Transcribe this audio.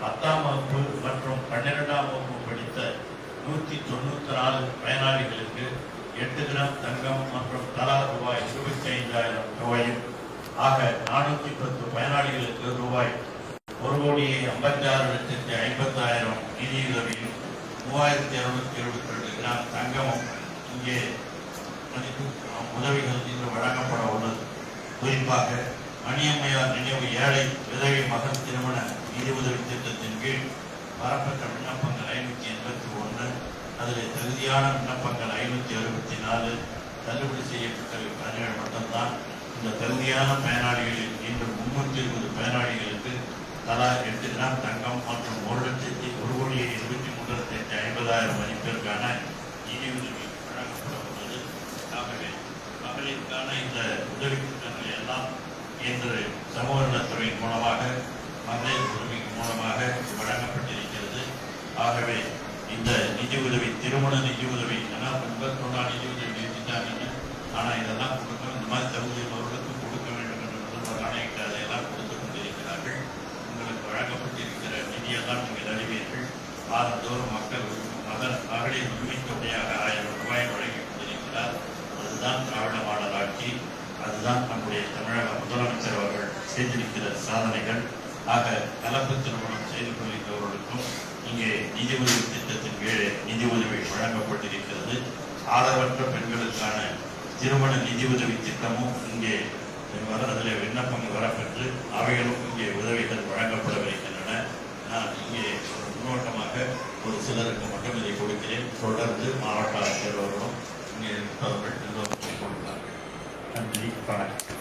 பத்தாம் வகுப்பு மற்றும் பன்னிரெண்டாம் வகுப்பு படித்த நூற்றி தொண்ணூற்றி நாலு பயனாளிகளுக்கு எட்டு கிராம் தங்கம் மற்றும் தலா ரூபாய் இருபத்தி ஐந்தாயிரம் ரூபாயும் ஆக நானூற்றி பத்து பயனாளிகளுக்கு ரூபாய் ஒரு கோடியே ஐம்பத்தி ஆறு லட்சத்தி ஐம்பத்தாயிரம் நிதியுதவியும் மூவாயிரத்தி இருநூத்தி எழுபத்தி ரெண்டு கிராம் தங்கமும் இங்கே மதிப்பு உதவிகள் இன்று வழங்கப்பட உள்ளது. குறிப்பாக மணியம்மையார் நினைவு ஏழை விதவை மகன் திருமண நிதி உதவி திட்டத்தின் கீழ் வரப்பட்ட விண்ணப்பங்கள் ஐநூற்றி எண்பத்தி ஒன்று அதில் தகுதியான விண்ணப்பங்கள் ஐநூற்றி அறுபத்தி நாலு தள்ளுபடி செய்யப்பட்டவை பதினேழு மட்டும்தான். இந்த தகுதியான பயனாளிகளில் இன்று முன்னூற்றி இருபது பயனாளிகளுக்கு தலா எட்டு கிராம் தங்கம் மற்றும் ஒரு லட்சத்தி ஒரு கோடியே இருபத்தி மூன்று லட்சத்தி ஐம்பதாயிரம் மதிப்பிற்கான நிதியுதவி வழங்கப்பட உள்ளது. ஆகவே மகளிருக்கான இந்த உதவி திட்டங்கள் எல்லாம் இன்று சமூக நலத்துறையின் மூலமாக மகளிர் உரிமைக்கு மூலமாக வழங்கப்பட்டிருக்கிறது. ஆகவே இந்த நிதி உதவி திருமண நிதி உதவி ஆனால் உங்கள் தொண்டா நிதி உதவி நிறுத்திட்டாங்க. ஆனால் இதெல்லாம் கொடுக்க இந்த மாதிரி தகுதி உள்ளவர்களுக்கு கொடுக்க வேண்டும் என்று முதல்வர் ஆணையிட்டு அதையெல்லாம் கொடுத்து கொண்டிருக்கிறார்கள். உங்களுக்கு வழங்கப்பட்டிருக்கிற நிதியெல்லாம் நீங்கள் அறிவீர்கள். வாரந்தோறும் மக்கள் மகன் மகளிர் உரிமை தொகையாக ஆயிரம் ரூபாய் வழங்கி கொண்டிருக்கிறார். அதுதான் திராவிட மாடல் ஆட்சி. அதுதான் நம்முடைய தமிழக முதலமைச்சர் அவர்கள் செய்திருக்கிற சாதனைகள். ஆக கலப்பு திருமணம் செய்து கொள்கின்றவர்களுக்கும் இங்கே நிதி உதவி திட்டத்தின் கீழே நிதி உதவி வழங்கப்பட்டிருக்கிறது. ஆதரவற்ற பெண்களுக்கான திருமண நிதி உதவி திட்டமும் இங்கே அதில் விண்ணப்பம் வரப்பெற்று அவைகளும் இங்கே உதவிகள் வழங்கப்படவிருக்கின்றன. நான் இங்கே ஒரு முன்னோட்டமாக ஒரு சிலருக்கு Bye.